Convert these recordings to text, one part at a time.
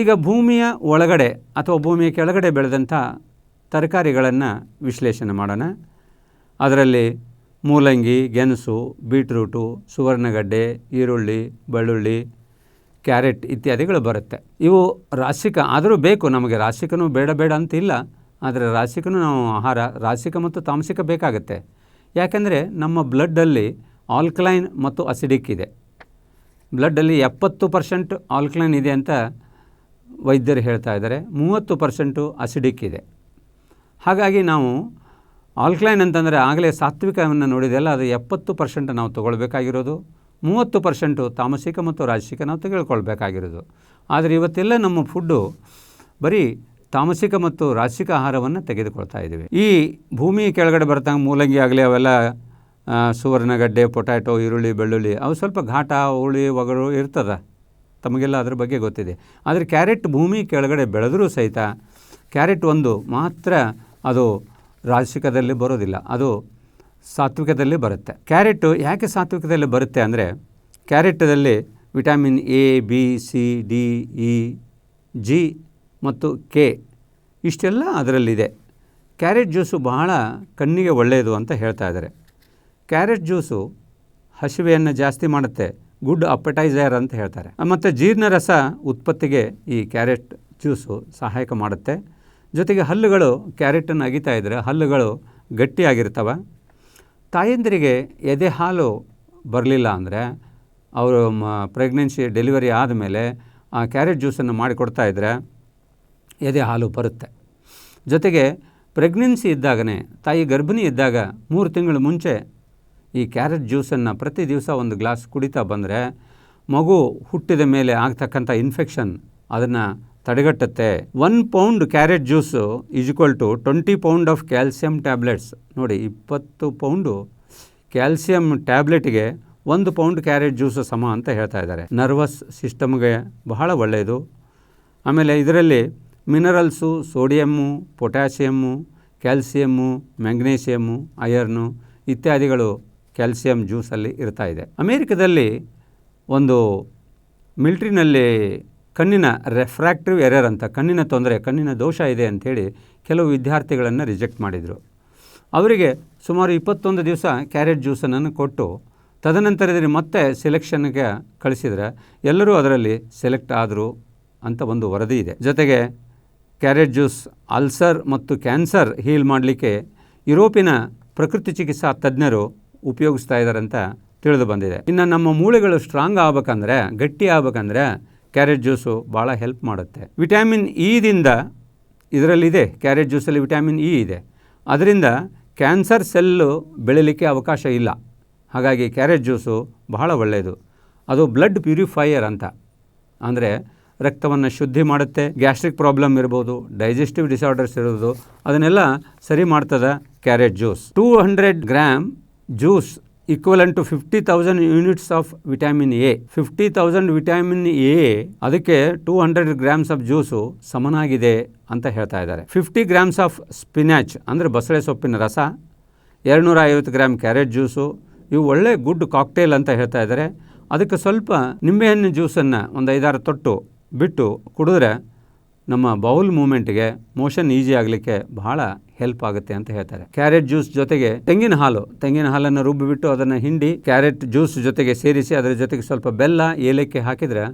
ಈಗ ಭೂಮಿಯ ಒಳಗಡೆ ಅಥವಾ ಭೂಮಿಯ ಕೆಳಗಡೆ ಬೆಳೆದಂಥ ತರಕಾರಿಗಳನ್ನು ವಿಶ್ಲೇಷಣೆ ಮಾಡೋಣ. ಅದರಲ್ಲಿ ಮೂಲಂಗಿ, ಗೆಣಸು, ಬೀಟ್ರೂಟು, ಸುವರ್ಣಗಡ್ಡೆ, ಈರುಳ್ಳಿ, ಬೆಳ್ಳುಳ್ಳಿ, ಕ್ಯಾರೆಟ್ ಇತ್ಯಾದಿಗಳು ಬರುತ್ತೆ. ಇವು ರಾಶಿಕ, ಆದರೂ ಬೇಕು, ನಮಗೆ ರಾಶಿಕನೂ ಬೇಡ ಬೇಡ ಅಂತಿಲ್ಲ ಆದರೆ ರಾಶಿಕನೂ ನಾವು ಆಹಾರ, ರಾಶಿಕ ಮತ್ತು ತಾಮಸಿಕ ಬೇಕಾಗುತ್ತೆ. ಯಾಕೆಂದರೆ ನಮ್ಮ ಬ್ಲಡ್ಡಲ್ಲಿ ಆಲ್ಕಲೈನ್ ಮತ್ತು ಅಸಿಡಿಕ್ ಇದೆ. ಬ್ಲಡ್ಡಲ್ಲಿ ಎಪ್ಪತ್ತು ಪರ್ಸೆಂಟ್ ಆಲ್ಕಲೈನ್ ಇದೆ ಅಂತ ವೈದ್ಯರು ಹೇಳ್ತಾ ಇದ್ದಾರೆ, ಮೂವತ್ತು ಪರ್ಸೆಂಟು ಅಸಿಡಿಕ್ ಇದೆ. ಹಾಗಾಗಿ ನಾವು ಆಲ್ಕ್ಲೈನ್ ಅಂತಂದರೆ ಆಗಲೇ ಸಾತ್ವಿಕವನ್ನು ನೋಡಿದೆಲ್ಲ ಅದು ಎಪ್ಪತ್ತು ಪರ್ಸೆಂಟ್ ನಾವು ತೊಗೊಳ್ಬೇಕಾಗಿರೋದು, ಮೂವತ್ತು ಪರ್ಸೆಂಟು ತಾಮಸಿಕ ಮತ್ತು ರಾಜಸಿಕ ನಾವು ತೆಗೆದುಕೊಳ್ಬೇಕಾಗಿರೋದು. ಆದರೆ ಇವತ್ತೆಲ್ಲ ನಮ್ಮ ಫುಡ್ಡು ಬರೀ ತಾಮಸಿಕ ಮತ್ತು ರಾಜಸಿಕ ಆಹಾರವನ್ನು ತೆಗೆದುಕೊಳ್ತಾ ಇದ್ದೀವಿ. ಈ ಭೂಮಿ ಕೆಳಗಡೆ ಬರ್ತಂಗೆ ಮೂಲಂಗಿ ಆಗಲಿ ಅವೆಲ್ಲ ಸುವರ್ಣಗಡ್ಡೆ ಪೊಟ್ಯಾಟೊ, ಈರುಳ್ಳಿ, ಬೆಳ್ಳುಳ್ಳಿ, ಅವು ಸ್ವಲ್ಪ ಘಾಟ, ಹುಳಿ, ಒಗರು ಇರ್ತದೆ. ತಮಗೆಲ್ಲ ಅದರ ಬಗ್ಗೆ ಗೊತ್ತಿದೆ. ಆದರೆ ಕ್ಯಾರೆಟ್ ಭೂಮಿ ಕೆಳಗಡೆ ಬೆಳೆದರೂ ಸಹಿತ ಕ್ಯಾರೆಟ್ ಒಂದು ಮಾತ್ರ ಅದು ರಾಜಸಿಕದಲ್ಲಿ ಬರೋದಿಲ್ಲ. ಅದು ಸಾತ್ವಿಕದಲ್ಲಿ ಬರುತ್ತೆ. ಕ್ಯಾರೆಟು ಯಾಕೆ ಸಾತ್ವಿಕದಲ್ಲಿ ಬರುತ್ತೆ ಅಂದರೆ ಕ್ಯಾರೆಟದಲ್ಲಿ vitamin A, B, C, D, E, G ಮತ್ತು ಕೆ ಇಷ್ಟೆಲ್ಲ ಅದರಲ್ಲಿದೆ. ಕ್ಯಾರೆಟ್ ಜ್ಯೂಸು ಬಹಳ ಕಣ್ಣಿಗೆ ಒಳ್ಳೆಯದು ಅಂತ ಹೇಳ್ತಾ ಇದ್ದಾರೆ. ಕ್ಯಾರೆಟ್ ಜ್ಯೂಸು ಹಸಿವೆಯನ್ನು ಜಾಸ್ತಿ ಮಾಡುತ್ತೆ. ಗುಡ್ ಅಪಟೈಸರ್ ಅಂತ ಹೇಳ್ತಾರೆ. ಮತ್ತು ಜೀರ್ಣರಸ ಉತ್ಪತ್ತಿಗೆ ಈ ಕ್ಯಾರೆಟ್ ಜ್ಯೂಸು ಸಹಾಯಕ ಮಾಡುತ್ತೆ. ಜೊತೆಗೆ ಹಲ್ಲುಗಳು ಕ್ಯಾರೆಟನ್ನು ಅಗಿತಾ ಇದ್ದರೆ ಹಲ್ಲುಗಳು ಗಟ್ಟಿಯಾಗಿರ್ತವೆ. ತಾಯಂದಿರಿಗೆ ಎದೆ ಹಾಲು ಬರಲಿಲ್ಲ ಅಂದರೆ ಅವರು ಮ ಪ್ರೆಗ್ನೆನ್ಸಿ ಡೆಲಿವರಿ ಆದಮೇಲೆ ಆ ಕ್ಯಾರೆಟ್ ಜ್ಯೂಸನ್ನು ಮಾಡಿಕೊಡ್ತಾ ಇದ್ದರೆ ಎದೆ ಹಾಲು ಬರುತ್ತೆ. ಜೊತೆಗೆ ಪ್ರೆಗ್ನೆನ್ಸಿ ಇದ್ದಾಗನೇ ತಾಯಿ ಗರ್ಭಿಣಿ ಇದ್ದಾಗ ಮೂರು ತಿಂಗಳು ಮುಂಚೆ ಈ ಕ್ಯಾರೆಟ್ ಜ್ಯೂಸನ್ನು ಪ್ರತಿ ದಿವಸ ಒಂದು ಗ್ಲಾಸ್ ಕುಡಿತಾ ಬಂದರೆ ಮಗು ಹುಟ್ಟಿದ ಮೇಲೆ ಆಗ್ತಕ್ಕಂಥ ಇನ್ಫೆಕ್ಷನ್ ಅದನ್ನು ತಡೆಗಟ್ಟುತ್ತೆ. One pound carrot juice equal to twenty pound of calcium tablets. ನೋಡಿ, ಇಪ್ಪತ್ತು ಪೌಂಡು ಕ್ಯಾಲ್ಸಿಯಂ ಟ್ಯಾಬ್ಲೆಟ್ಗೆ ಒಂದು ಪೌಂಡ್ ಕ್ಯಾರೆಟ್ ಜ್ಯೂಸು ಸಮ ಅಂತ ಹೇಳ್ತಾ ಇದ್ದಾರೆ. ನರ್ವಸ್ ಸಿಸ್ಟಮ್ಗೆ ಬಹಳ ಒಳ್ಳೆಯದು. ಆಮೇಲೆ ಇದರಲ್ಲಿ minerals, sodium, potassium, calcium, magnesium iron ಇತ್ಯಾದಿಗಳು ಕ್ಯಾಲ್ಸಿಯಂ ಜ್ಯೂಸಲ್ಲಿ ಇರ್ತಾ ಇದೆ. ಅಮೇರಿಕದಲ್ಲಿ ಒಂದು ಮಿಲ್ಟ್ರಿನಲ್ಲಿ ಕಣ್ಣಿನ ರೆಫ್ರಾಕ್ಟಿವ್ ಎರರ್ ಅಂತ, ಕಣ್ಣಿನ ತೊಂದರೆ, ಕಣ್ಣಿನ ದೋಷ ಇದೆ ಅಂಥೇಳಿ ಕೆಲವು ವಿದ್ಯಾರ್ಥಿಗಳನ್ನು ರಿಜೆಕ್ಟ್ ಮಾಡಿದರು. ಅವರಿಗೆ ಸುಮಾರು ಇಪ್ಪತ್ತೊಂದು ದಿವಸ ಕ್ಯಾರೆಟ್ ಜ್ಯೂಸನ್ನು ಕೊಟ್ಟು ತದನಂತರದಲ್ಲಿ ಮತ್ತೆ ಸೆಲೆಕ್ಷನ್ಗೆ ಕಳಿಸಿದರೆ ಎಲ್ಲರೂ ಅದರಲ್ಲಿ ಸೆಲೆಕ್ಟ್ ಆದರು ಅಂತ ಒಂದು ವರದಿ ಇದೆ. ಜೊತೆಗೆ ಕ್ಯಾರೆಟ್ ಜ್ಯೂಸ್ ಅಲ್ಸರ್ ಮತ್ತು ಕ್ಯಾನ್ಸರ್ ಹೀಲ್ ಮಾಡಲಿಕ್ಕೆ ಯುರೋಪಿನ ಪ್ರಕೃತಿ ಚಿಕಿತ್ಸಾ ತಜ್ಞರು ಉಪಯೋಗಿಸ್ತಾ ಇದ್ದಾರೆ ಅಂತ ತಿಳಿದು ಬಂದಿದೆ. ಇನ್ನು ನಮ್ಮ ಮೂಳೆಗಳು ಸ್ಟ್ರಾಂಗ್ ಆಗ್ಬೇಕಂದ್ರೆ, ಗಟ್ಟಿ ಆಗ್ಬೇಕಂದ್ರೆ ಕ್ಯಾರೆಟ್ ಜ್ಯೂಸು ಭಾಳ ಹೆಲ್ಪ್ ಮಾಡುತ್ತೆ. ವಿಟ್ಯಾಮಿನ್ ಇದಿಂದ ಇದರಲ್ಲಿದೆ ಕ್ಯಾರೆಟ್ ಜ್ಯೂಸಲ್ಲಿ ವಿಟ್ಯಾಮಿನ್ ಇ ಇದೆ. ಅದರಿಂದ ಕ್ಯಾನ್ಸರ್ ಸೆಲ್ಲು ಬೆಳೀಲಿಕ್ಕೆ ಅವಕಾಶ ಇಲ್ಲ. ಹಾಗಾಗಿ ಕ್ಯಾರೆಟ್ ಜ್ಯೂಸು ಬಹಳ ಒಳ್ಳೆಯದು ಅದು ಬ್ಲಡ್ ಪ್ಯೂರಿಫೈಯರ್ ಅಂತ. ಅಂದರೆ ರಕ್ತವನ್ನು ಶುದ್ಧಿ ಮಾಡುತ್ತೆ ಗ್ಯಾಸ್ಟ್ರಿಕ್ ಪ್ರಾಬ್ಲಮ್ ಇರ್ಬೋದು ಡೈಜೆಸ್ಟಿವ್ ಡಿಸಾರ್ಡರ್ಸ್ ಇರೋದು, ಅದನ್ನೆಲ್ಲ ಸರಿ ಮಾಡ್ತದೆ carrot juice two hundred gram juice equivalent to fifty thousand units of vitamin A fifty thousand vitamin A ಅದಕ್ಕೆ two hundred grams of juice ಸಮನಾಗಿದೆ ಅಂತ ಹೇಳ್ತಾ ಇದ್ದಾರೆ. ಫಿಫ್ಟಿ ಗ್ರಾಮ್ಸ್ ಆಫ್ ಸ್ಪಿನಾಚ್ ಅಂದರೆ ಬಸಳೆ ಸೊಪ್ಪಿನ ರಸ ಎರಡುನೂರ ಐವತ್ತು ಗ್ರಾಮ್ ಕ್ಯಾರೆಟ್ ಜ್ಯೂಸು ಇವು ಒಳ್ಳೆ ಗುಡ್ ಕಾಕ್ಟೇಲ್ ಅಂತ ಹೇಳ್ತಾ ಇದ್ದಾರೆ. ಅದಕ್ಕೆ ಸ್ವಲ್ಪ ನಿಂಬೆಹಣ್ಣಿನ ಜ್ಯೂಸನ್ನು ಒಂದು ಐದಾರು ತೊಟ್ಟು ಬಿಟ್ಟು ಕುಡಿದ್ರೆ ನಮ್ಮ ಬೌಲ್ ಮೂಮೆಂಟ್ಗೆ ಮೋಷನ್ ಈಸಿ ಆಗಲಿಕ್ಕೆ ಬಹಳ ಹೆಲ್ಪ್ ಆಗುತ್ತೆ ಅಂತ ಹೇಳ್ತಾರೆ. ಕ್ಯಾರೆಟ್ ಜ್ಯೂಸ್ ಜೊತೆಗೆ ತೆಂಗಿನ ಹಾಲು. ತೆಂಗಿನ ಹಾಲನ್ನು ರುಬ್ಬಿಬಿಟ್ಟು ಅದನ್ನು ಹಿಂಡಿ ಕ್ಯಾರೆಟ್ ಜ್ಯೂಸ್ ಜೊತೆಗೆ ಸೇರಿಸಿ ಅದರ ಜೊತೆಗೆ ಸ್ವಲ್ಪ ಬೆಲ್ಲ, ಏಲಕ್ಕಿ ಹಾಕಿದರೆ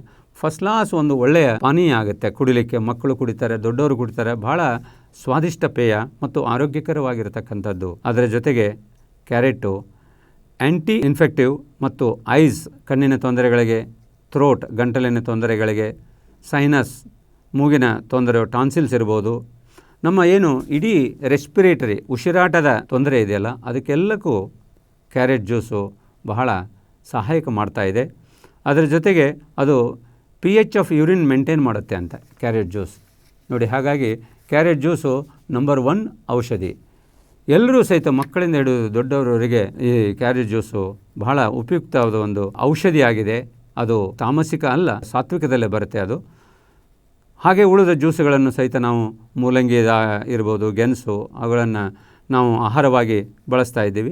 ಫಸ್ಟ್ ಕ್ಲಾಸ್ ಒಂದು ಒಳ್ಳೆಯ ಪಾನೀಯ ಆಗುತ್ತೆ. ಕುಡಿಲಿಕ್ಕೆ ಮಕ್ಕಳು ಕುಡಿತಾರೆ, ದೊಡ್ಡವರು ಕುಡಿತಾರೆ. ಬಹಳ ಸ್ವಾದಿಷ್ಟ ಪೇಯ ಮತ್ತು ಆರೋಗ್ಯಕರವಾಗಿರತಕ್ಕಂಥದ್ದು. ಅದರ ಜೊತೆಗೆ ಕ್ಯಾರೆಟು ಆ್ಯಂಟಿ ಇನ್ಫೆಕ್ಟಿವ್ ಮತ್ತು ಐಸ್, ಕಣ್ಣಿನ ತೊಂದರೆಗಳಿಗೆ, ಥ್ರೋಟ್, ಗಂಟಲಿನ ತೊಂದರೆಗಳಿಗೆ, ಸೈನಸ್ ಮೂಗಿನ ತೊಂದರೆ, ಟಾನ್ಸಿಲ್ಸ್ ಇರ್ಬೋದು. ನಮ್ಮ ಏನು ಇಡೀ ರೆಸ್ಪಿರೇಟರಿ, ಉಸಿರಾಟದ ತೊಂದರೆ ಇದೆಯಲ್ಲ, ಅದಕ್ಕೆಲ್ಲಕ್ಕೂ ಕ್ಯಾರೆಟ್ ಜ್ಯೂಸು ಬಹಳ ಸಹಾಯಕ ಮಾಡ್ತಾ ಇದೆ. ಅದರ ಜೊತೆಗೆ ಅದು P H of urine maintain ಮಾಡುತ್ತೆ ಅಂತ, ಕ್ಯಾರೆಟ್ ಜ್ಯೂಸ್. ನೋಡಿ, ಹಾಗಾಗಿ ಕ್ಯಾರೆಟ್ ಜ್ಯೂಸು ನಂಬರ್ ಒನ್ ಔಷಧಿ. ಎಲ್ಲರೂ ಸಹಿತ ಮಕ್ಕಳಿಂದ ಹಿಡಿದು ದೊಡ್ಡವರವರಿಗೆ ಈ ಕ್ಯಾರೆಟ್ ಜ್ಯೂಸು ಬಹಳ ಉಪಯುಕ್ತವಾದ ಒಂದು ಔಷಧಿಯಾಗಿದೆ. ಅದು ತಾಮಸಿಕ ಅಲ್ಲ, ಸಾತ್ವಿಕದಲ್ಲೇ ಬರುತ್ತೆ ಅದು. ಹಾಗೆ ಉಳಿದ ಜ್ಯೂಸುಗಳನ್ನು ಸಹಿತ ನಾವು ಮೂಲಂಗಿ ಇರ್ಬೋದು ಗೆಣಸು ಅವುಗಳನ್ನು ನಾವು ಆಹಾರವಾಗಿ ಬಳಸ್ತಾ ಇದ್ದೀವಿ.